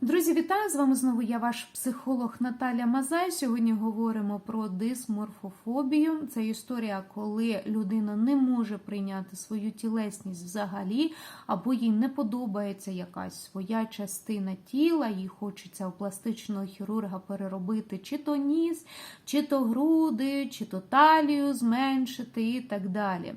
Друзі, вітаю! З вами знову я, ваш психолог Наталя Мазай. Сьогодні говоримо про дисморфофобію. Це історія, коли людина не може прийняти свою тілесність взагалі, або їй не подобається якась своя частина тіла, їй хочеться у пластичного хірурга переробити чи то ніс, чи то груди, чи то талію зменшити і так далі.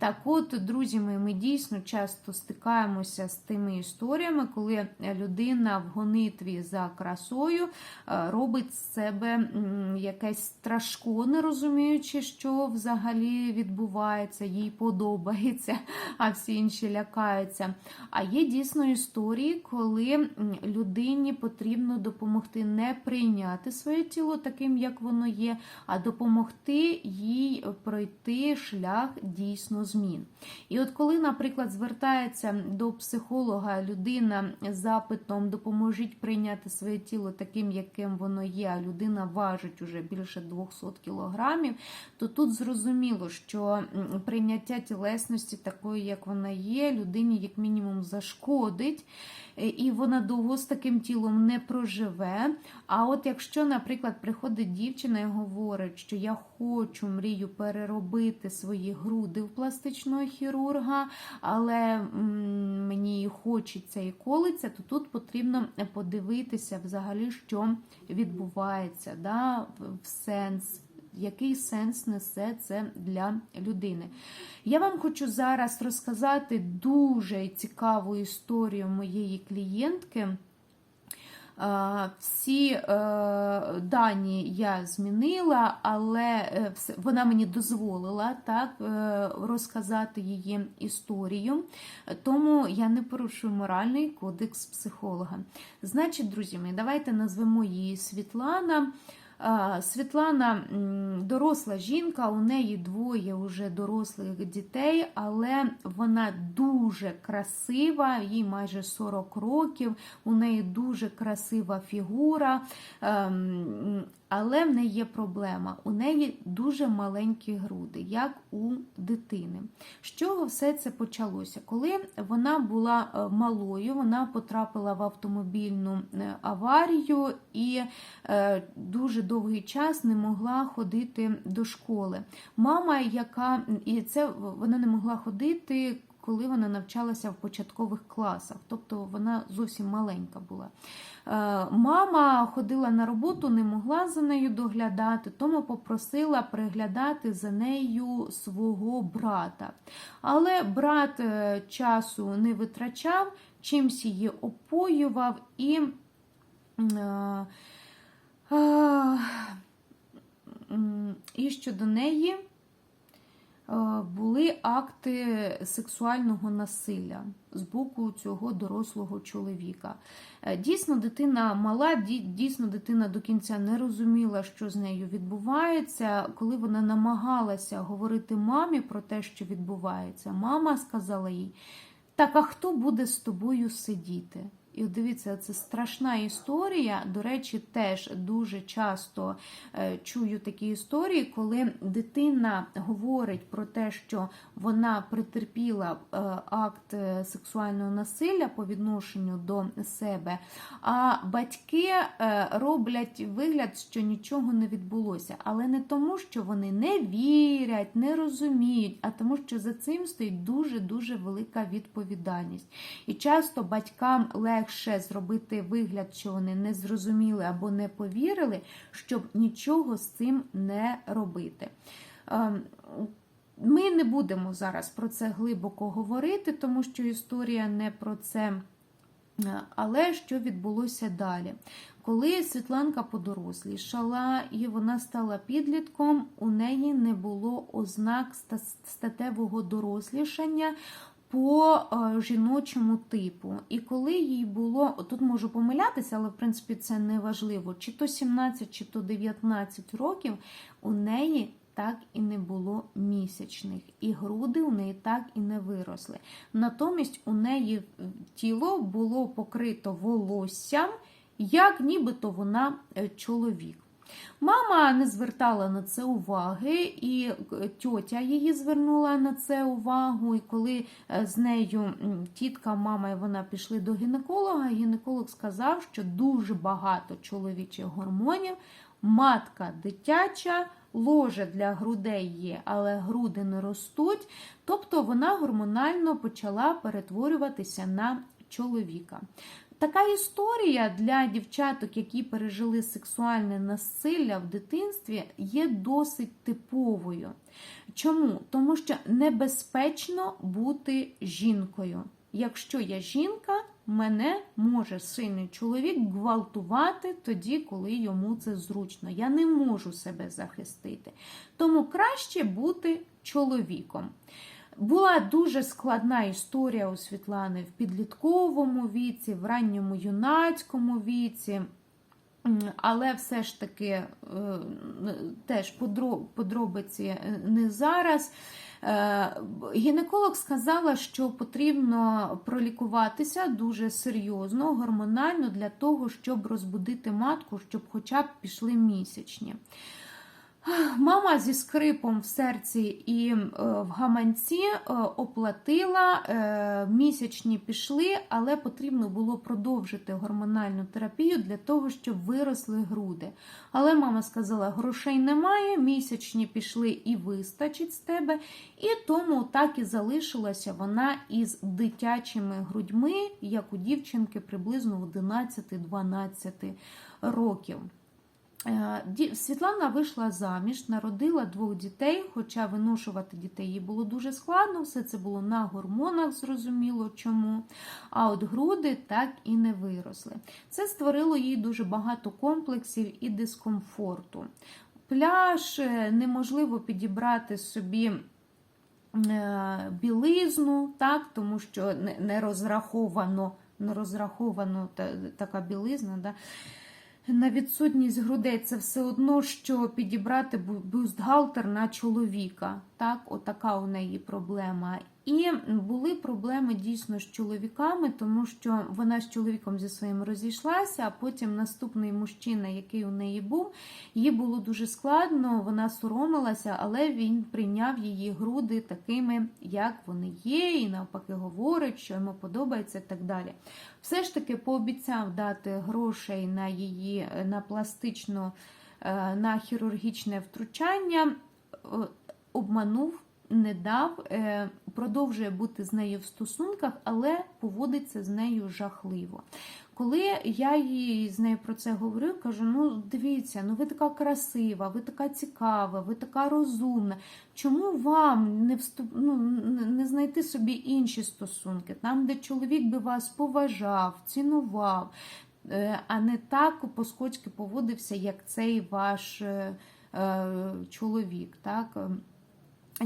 Так от, друзі мої, ми дійсно часто стикаємося з тими історіями, коли людина в гонитві за красою е, робить з себе якесь страшко, не розуміючи, що взагалі відбувається, їй подобається, а всі інші лякаються. А є дійсно історії, коли людині потрібно допомогти не прийняти своє тіло таким, як воно є, а допомогти їй пройти шлях дійсно змін. І от коли, наприклад, звертається до психолога людина з запитом допоможіть прийняти своє тіло таким, яким воно є, а людина важить уже більше 200 кілограмів, то тут зрозуміло, що прийняття тілесності такої, як вона є, людині як мінімум зашкодить. е, І вона довго з таким тілом не проживе. А от якщо, наприклад, приходить дівчина і говорить, що я хочу мрію переробити свої груди в пластичного хірурга, але мені хочеться і колиться, то тут потрібно подивитися взагалі, що відбувається да, в сенс. Який сенс несе це для людини? Я вам хочу зараз розказати дуже цікаву історію моєї клієнтки. Всі е, дані я змінила, але е, вона мені дозволила так е, розказати її історію, тому я не порушую моральний кодекс психолога. Значить, друзі мої, давайте назвемо її Світлана. Світлана доросла жінка, у неї двоє вже дорослих дітей, але вона дуже красива, їй майже 40 років, у неї дуже красива фігура. ем, Але в неї є проблема. У неї дуже маленькі груди, як у дитини. З чого все це почалося? Коли вона була е, малою, вона потрапила в автомобільну е, аварію і е, дуже довгий час не могла ходити до школи. Мама, яка і це вона не могла ходити. Коли вона навчалася в початкових класах, тобто вона зовсім маленька була. Е, Мама ходила на роботу, не могла за нею доглядати, тому попросила приглядати за нею свого брата. Але брат е, часу не витрачав, чимсь її опоював і. І щодо неї е, були акти сексуального насилля з боку цього дорослого чоловіка. Е, Дійсно, дитина мала, дійсно, дитина до кінця не розуміла, що з нею відбувається. Коли вона намагалася говорити мамі про те, що відбувається, мама сказала їй: Так, а хто буде з тобою сидіти? І дивіться, це страшна історія. До речі, теж дуже часто е, чую такі історії, коли дитина говорить про те, що вона претерпіла е, акт е, сексуального насилля по відношенню до себе, а батьки роблять вигляд, що нічого не відбулося. Але не тому, що вони не вірять, не розуміють, а тому, що за цим стоїть дуже-дуже велика відповідальність. І часто батькам легше зробити вигляд, що вони не зрозуміли або не повірили, щоб нічого з цим не робити. Ем, Ми не будемо зараз про це глибоко говорити, тому що історія не про це. Е, Але що відбулося далі? Коли Світланка подорослішала і вона стала підлітком, у неї не було ознак статевого дорослішання по е, жіночому типу. І коли їй було, тут можу помилятися, але в принципі це не важливо, чи то 17, чи то 19 років, у неї так і не було місячних, і груди у неї так і не виросли. Натомість у неї тіло було покрито волоссям, як нібито вона е, чоловік. Мама не звертала на це уваги, і тьотя її звернула на це увагу. І коли е, з нею тітка, мама і вона пішли до гінеколога, гінеколог сказав, що дуже багато чоловічих гормонів, матка дитяча. Ложе для грудей є, але груди не ростуть. Тобто вона гормонально почала перетворюватися на чоловіка. Така історія для дівчаток, які пережили сексуальне насилля в дитинстві, є досить типовою. Чому? Тому що небезпечно бути жінкою. Якщо я жінка, мене може сильний чоловік гвалтувати тоді, коли йому це зручно. Я не можу себе захистити. Тому краще бути чоловіком. Була дуже складна історія у Світлани в підлітковому віці, в ранньому юнацькому віці. Але все ж таки е, теж подробиці е, не зараз. Е, Гінеколог сказала, що потрібно пролікуватися дуже серйозно, гормонально для того, щоб розбудити матку, щоб хоча б пішли місячні. Мама зі скрипом в серці і е, в гаманці е, оплатила, е, місячні пішли, але потрібно було продовжити гормональну терапію для того, щоб виросли груди. Але мама сказала: грошей немає, місячні пішли і вистачить з тебе. І тому так і залишилася вона із дитячими грудьми, як у дівчинки приблизно 11-12 років. Е, Світлана вийшла заміж, народила двох дітей, хоча виношувати дітей їй було дуже складно, все це було на гормонах, зрозуміло чому. А от груди так і не виросли. Це створило їй дуже багато комплексів і дискомфорту. Пляж е, неможливо підібрати собі е, білизну, так, тому що не- не розраховано, не розраховано та, така білизна. Да, на відсутність грудей це все одно, що підібрати бюстгальтер на чоловіка. Так, отака у неї проблема. І були проблеми дійсно з чоловіками, тому що вона з чоловіком зі своїм розійшлася, а потім наступний мужчина, який у неї був, їй було дуже складно, вона соромилася, але він прийняв її груди такими, як вони є, і навпаки говорить, що йому подобається і так далі. Все ж таки пообіцяв дати грошей на її на пластичну, е, на хірургічне втручання, е, обманув, не дав, е, продовжує бути з нею в стосунках, але поводиться з нею жахливо. Коли я їй з нею про це говорю, кажу: ну дивіться, ну ви така красива, ви така цікава, ви така розумна. Чому вам не вступ... ну, не- знайти собі інші стосунки, там, де чоловік би вас поважав, цінував, е, а не так по-скотськи поводився, як цей ваш е, чоловік, так?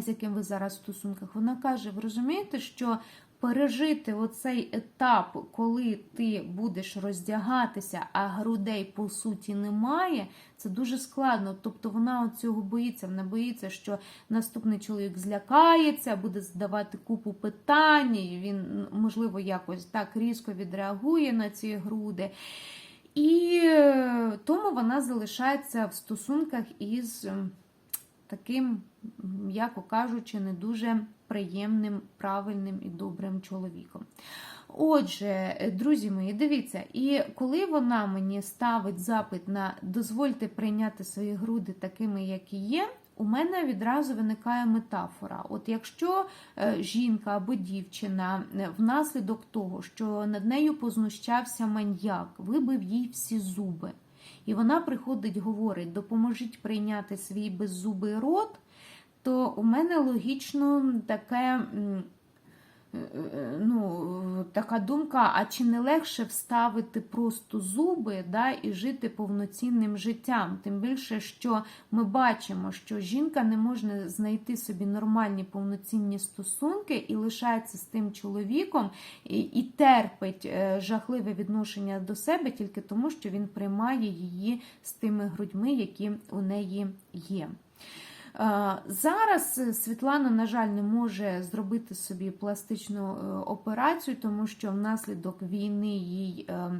З яким ви зараз в стосунках. Вона каже: ви розумієте, що пережити оцей етап, коли ти будеш роздягатися, а грудей по суті немає, це дуже складно. Тобто вона цього боїться. Вона боїться, що наступний чоловік злякається, буде задавати купу питань, і він, можливо, якось так різко відреагує на ці груди. І тому вона залишається в стосунках із ем, таким, м'яко кажучи, не дуже приємним, правильним і добрим чоловіком. Отже, друзі мої, дивіться, і коли вона мені ставить запит на дозвольте прийняти свої груди такими, які є, у мене відразу виникає метафора. От якщо е, жінка або дівчина е, внаслідок того, що над нею познущався маньяк, вибив їй всі зуби, і вона приходить, говорить: допоможіть прийняти свій беззубий рот, то у мене логічно таке. Ну, така думка, а чи не легше вставити просто зуби да, і жити повноцінним життям? Тим більше, що ми бачимо, що жінка не може знайти собі нормальні повноцінні стосунки і лишається з тим чоловіком і, і терпить е, жахливе відношення до себе тільки тому, що він приймає її з тими грудьми, які у неї є. Зараз е, Світлана, на жаль, не може зробити собі пластичну е, операцію, тому що внаслідок війни їй е,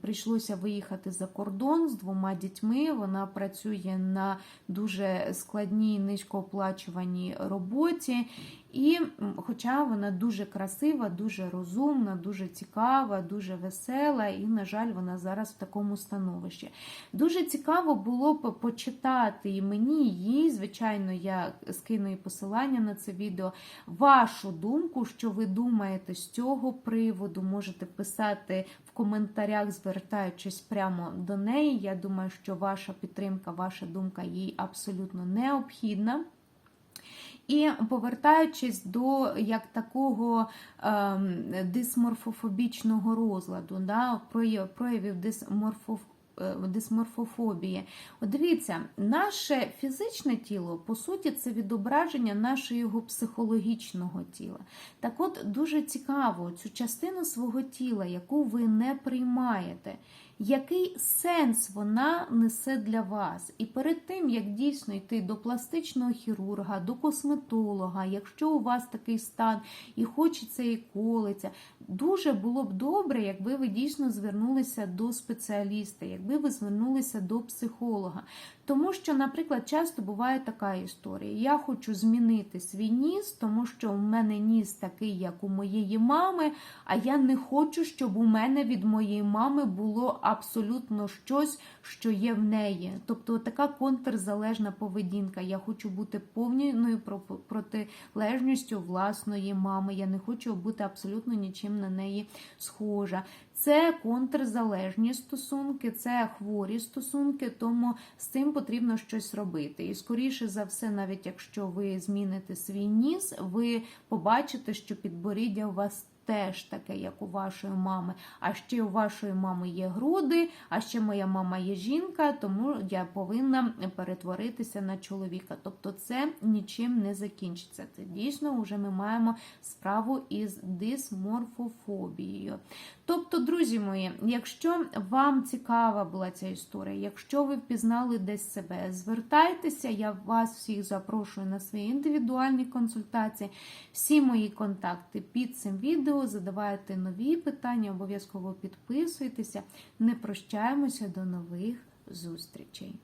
прийшлося виїхати за кордон з двома дітьми. Вона працює на дуже складній низькооплачуваній роботі. І хоча вона дуже красива, дуже розумна, дуже цікава, дуже весела, і, на жаль, вона зараз в такому становищі. Дуже цікаво було б почитати і мені, і їй, звичайно, я скину і посилання на це відео. Вашу думку, що ви думаєте з цього приводу, можете писати в коментарях, звертаючись прямо до неї. Я думаю, що ваша підтримка, ваша думка їй абсолютно необхідна. І повертаючись до як такого ем, дисморфофобічного розладу, да, прояв- проявів дисморфоф, е, дисморфофобії. От дивіться, наше фізичне тіло, по суті, це відображення нашого психологічного тіла. Так от дуже цікаво, цю частину свого тіла, яку ви не приймаєте, який сенс вона несе для вас? І перед тим, як дійсно йти до пластичного хірурга, до косметолога, якщо у вас такий стан і хочеться і колиться, дуже було б добре, якби ви дійсно звернулися до спеціаліста, якби ви звернулися до психолога. Тому що, наприклад, часто буває така історія. Я хочу змінити свій ніс, тому що у мене ніс такий, як у моєї мами, а я не хочу, щоб у мене від моєї мами було абсолютно щось, що є в неї. Тобто така контрзалежна поведінка. Я хочу бути повною протилежністю власної мами. Я не хочу бути абсолютно нічим на неї схожа. Це контрзалежні стосунки, це хворі стосунки, тому з цим потрібно щось робити. І скоріше за все, навіть якщо ви зміните свій ніс, ви побачите, що підборіддя у вас теж таке, як у вашої мами. А ще у вашої мами є груди, а ще моя мама є жінка, тому я повинна перетворитися на чоловіка. Тобто це нічим не закінчиться. Це дійсно вже ми маємо справу із дисморфофобією. Тобто, друзі мої, якщо вам цікава була ця історія, якщо ви впізнали десь себе, звертайтеся, я вас всіх запрошую на свої індивідуальні консультації. Всі мої контакти під цим задавайте нові питання, обов'язково підписуйтеся. Не прощаємося до нових зустрічей.